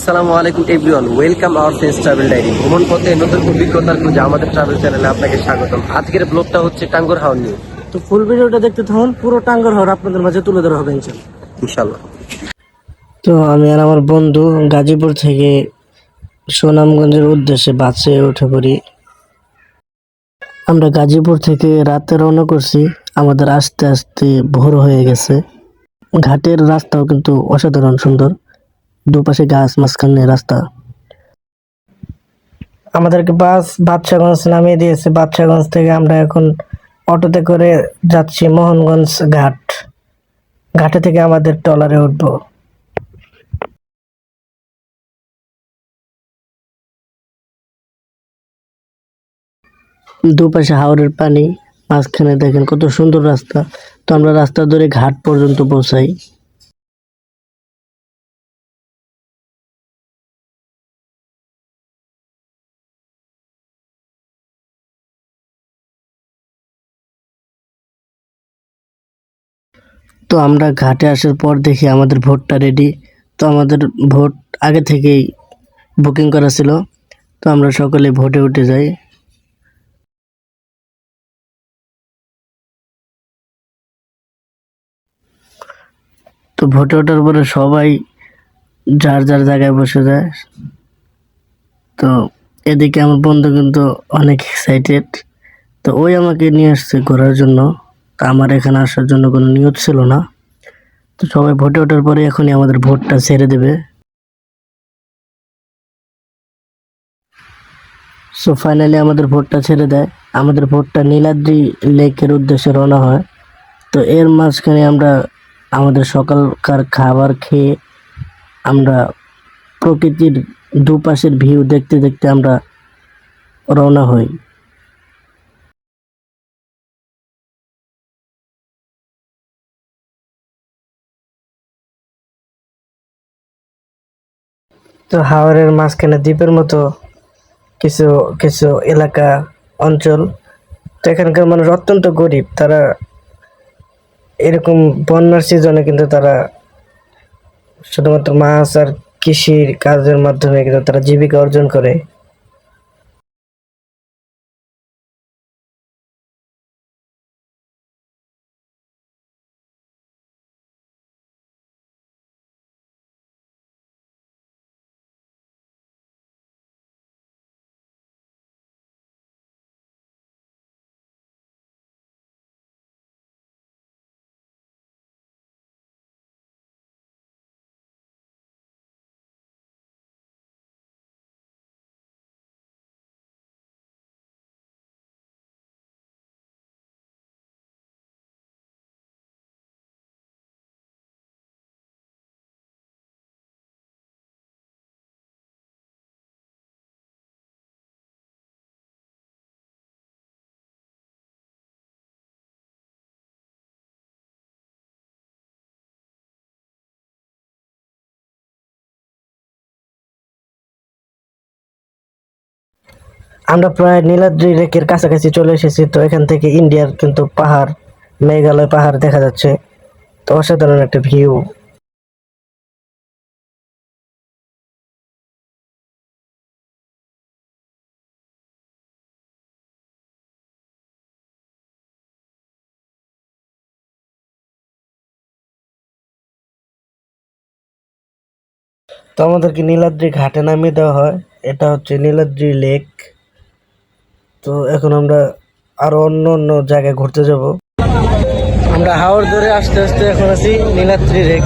আসসালামু আলাইকুম everyone welcome our friends travel diary. ভ্রমণ পথে নতুন অভিজ্ঞতার খুঁজে আমাদের ট্রাভেল চ্যানেলে আপনাকে স্বাগতম। আজকের ব্লগটা হচ্ছে টাঙ্গর হাওয়া নিয়ে। তো ফুল ভিডিওটা দেখতে থাকুন পুরো টাঙ্গার হর আপনাদের মাঝে তুলে ধরা হবে ইনশাল্লাহ। তো আমি আর আমার বন্ধু গাজীপুর থেকে সুনামগঞ্জের উদ্দেশ্যে বাসে উঠে পড়ি। আমরা গাজীপুর থেকে রাতে রওনা করছি আমাদের আস্তে আস্তে ভোর হয়ে গেছে। ঘাটের রাস্তাও কিন্তু অসাধারণ সুন্দর। দুপাশে গাছ, মাঝখানে রাস্তা। আমাদেরকে বাস বাদশাগঞ্জ নামিয়ে দিয়েছে। বাদশাগঞ্জ থেকে আমরা এখন অটোতে করে যাচ্ছি মোহনগঞ্জ ঘাট। ঘাটে থেকে আমাদের ট্রলারে উঠবো। দুপাশে হাওরের পানি, মাঝখানে দেখেন কত সুন্দর রাস্তা। তো আমরা রাস্তা ধরে ঘাট পর্যন্ত পৌঁছাই। তো আমরা ঘাটে আসার পর দেখি আমাদের ভোটটা রেডি তো আমাদের ভোট আগে থেকেই বুকিং করা ছিল। তো আমরা সকলে ভোটে উঠে যাই। তো ভোটে ওঠার পরে সবাই যার যার জায়গায় বসে যায়। তো এদিকে আমার বন্ধু কিন্তু অনেক এক্সাইটেড তো ওই আমাকে নিয়ে আসছে ঘোরার জন্য। তা আমার এখানে আসার জন্য কোনো নিয়ত ছিল না। তো সবাই ভোটে ওঠার পরে এখনই আমাদের ভোটটা ছেড়ে দেবে। সো ফাইনালি আমাদের ভোটটা ছেড়ে দেয়। আমাদের ভোটটা নীলাদ্রি লেকের উদ্দেশ্যে রওনা হয়। তো এর মাঝখানে আমরা আমাদের সকালকার খাবার খেয়ে আমরা প্রকৃতির দুপাশের ভিউ দেখতে দেখতে আমরা রওনা হই। তো হাওরের মাঝখানে দ্বীপের মতো কিছু কিছু এলাকা, অঞ্চল। তো এখানকার মানুষ অত্যন্ত গরিব। তারা এরকম বন্যার সিজনে কিন্তু তারা শুধুমাত্র মাছ আর কৃষির কাজের মাধ্যমে কিন্তু তারা জীবিকা অর্জন করে। আমরা প্রায় নীলাদ্রি লেকের কাছাকাছি চলে এসেছি, তো এখান থেকে ইন্ডিয়ার কিন্তু পাহাড়, মেঘালয় পাহাড় দেখা যাচ্ছে। তো অসাধারণ একটা ভিউ তো আমাদেরকে নীলাদ্রি ঘাটে নামিয়ে দেওয়া হয়। এটা হচ্ছে নীলাদ্রি লেক। তো এখন আমরা আরও অন্য অন্য জায়গায় ঘুরতে যাব। আমরা হাওড় ধরে আস্তে আস্তে এখন আছি নীলাদ্রি লেক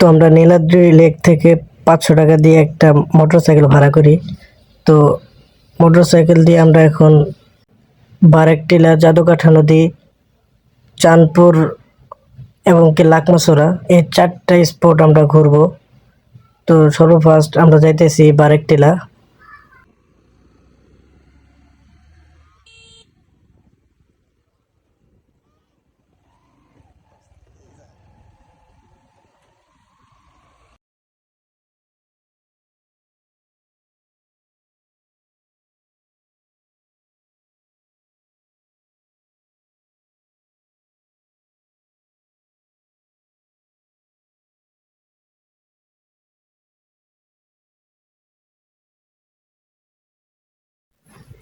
তো আমরা নীলাদ্রি লেক থেকে পাঁচশো টাকা দিয়ে একটা মোটর সাইকেল ভাড়া করি। তো মোটর সাইকেল দিয়ে আমরা এখন বারেকটিলা জাদুকাঠা নদী, চাঁদপুর এবং কি লাকমাসোরা এই চারটা স্পট আমরা ঘুরবো। তো সর্বফার্স্ট আমরা যাইতেছি বারেকটিলা।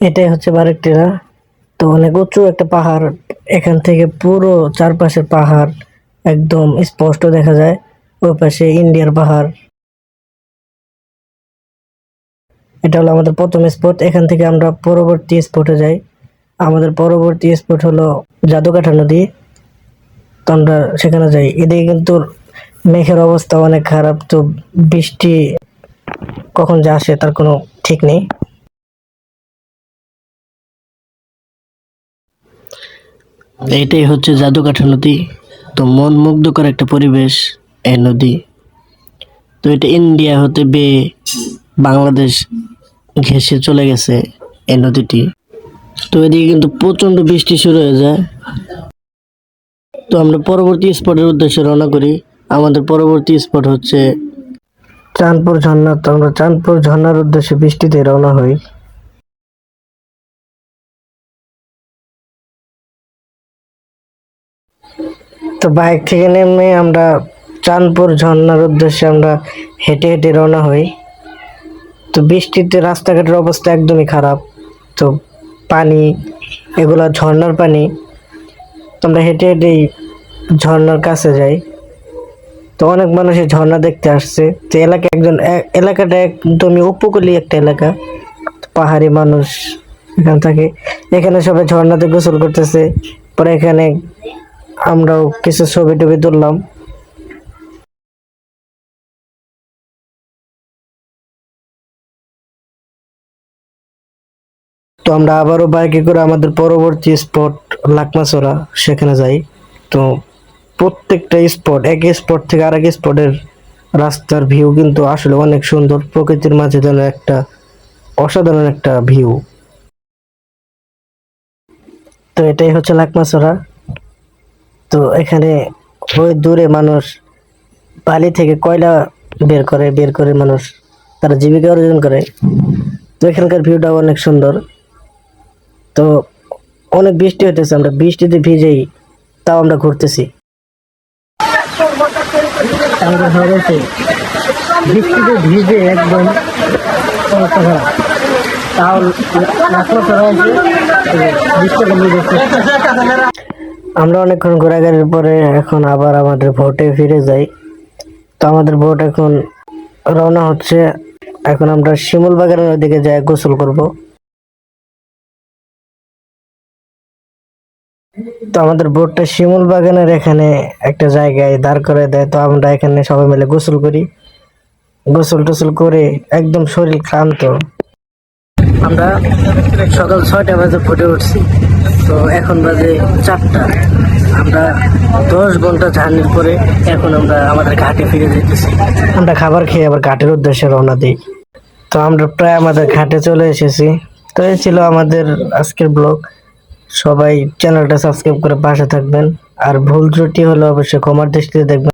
এটাই হচ্ছে বারেকটিরা। তো অনেক উঁচু একটা পাহাড়, এখান থেকে পুরো চারপাশের পাহাড় একদম স্পষ্ট দেখা যায়। ওই পাশে ইন্ডিয়ার পাহাড়। এটা হলো আমাদের প্রথম স্পট এখান থেকে আমরা পরবর্তী স্পটে যাই। আমাদের পরবর্তী স্পট হলো জাদুকাঠা নদী। তো আমরা সেখানে যাই। এদিকে কিন্তু মেঘের অবস্থা অনেক খারাপ, তো বৃষ্টি কখন যে আসে তার কোনো ঠিক নেই। এইটাই হচ্ছে জাদুকাঠা নদী। তো মন মুগ্ধকর একটা পরিবেশ এই নদী। তো এটা ইন্ডিয়া হতে বেয়ে বাংলাদেশ ঘেঁষে চলে গেছে এই নদীটি। তো এদিকে কিন্তু প্রচণ্ড বৃষ্টি শুরু হয়ে যায়। তো আমরা পরবর্তী স্পটের উদ্দেশ্যে রওনা করি। আমাদের পরবর্তী স্পট হচ্ছে চাঁদপুর ঝর্ণা। তো আমরা চাঁদপুর ঝর্ণার উদ্দেশ্যে বৃষ্টিতে রওনা হই। তো বাইক থেকে নেমে আমরা চাঁদপুর ঝর্ণার উদ্দেশ্যে আমরা হেঁটে হেঁটে রওনা হই। তো বৃষ্টিতে রাস্তাঘাটের অবস্থা একদমই খারাপ। তো পানি, এগুলো ঝর্ণার পানি। তো আমরা হেঁটে হেঁটেই ঝর্ণার কাছে যাই। তো অনেক মানুষ এই ঝর্ণা দেখতে আসছে। তো এলাকা একজন এলাকাটা একদমই উপকূলীয় একটা এলাকা। পাহাড়ি মানুষ এখানে থাকে। এখানে সবাই ঝর্ণাতে গোসল করতেছে। পরে এখানে আমরাও কিছু ছবি টবি তুললাম। তো আমরা আবারও বাইকে করে আমাদের পরবর্তী স্পট, লাকমাছড়া, সেখানে যাই। তো প্রত্যেকটা স্পট, এক স্পট থেকে আরেক স্পটের রাস্তার ভিউ কিন্তু আসলে অনেক সুন্দর। প্রকৃতির মাঝে যেন একটা অসাধারণ একটা ভিউ। তো এটাই হচ্ছে লাকমাছড়া। তো এখানে ওই দূরে মানুষ বালি থেকে কয়লা বের করে বের করে মানুষ তারা জীবিকা অর্জন করে। তো এখানকার ভিউটা অনেক সুন্দর। তো অনেক বৃষ্টি হতেছে আমরা বৃষ্টিতে ভিজেই তাও আমরা ঘুরতেছি। বৃষ্টিতে ভিজে একদম তাও আমরা অনেকক্ষণ ঘোরাঘুরির পরে এখন আবার আমাদের ভোটে ফিরে যাই। তো আমাদের ভোট এখন রওনা হচ্ছে। এখন আমরা শিমুল বাগানের ওইদিকে যাই, গোসল করব। তো আমাদের বোটটা শিমুল বাগানের এখানে একটা জায়গায় দাঁড় করে দেয়। তো আমরা এখানে সবাই মিলে গোসল করি। গোসল টোসল করে একদম শরীর ক্লান্ত। আমরা সকাল ছয়টা বাজে ফুটে উঠছি। তো এখন বাজে চারটা। আমরা দশ ঘণ্টা জার্নির পরে এখন আমরা আমাদের ঘাটে ফিরে যেতেছি। আমরা খাবার খেয়ে আবার ঘাটের উদ্দেশ্যে রওনা দিই। তো আমরা প্রায় আমাদের ঘাটে চলে এসেছি। তো এই ছিল আমাদের আজকের ব্লগ। সবাই চ্যানেলটা সাবস্ক্রাইব করে পাশে থাকবেন। আর ভুল ত্রুটি হলে অবশ্যই ক্ষমার দৃষ্টিতে দেখবেন।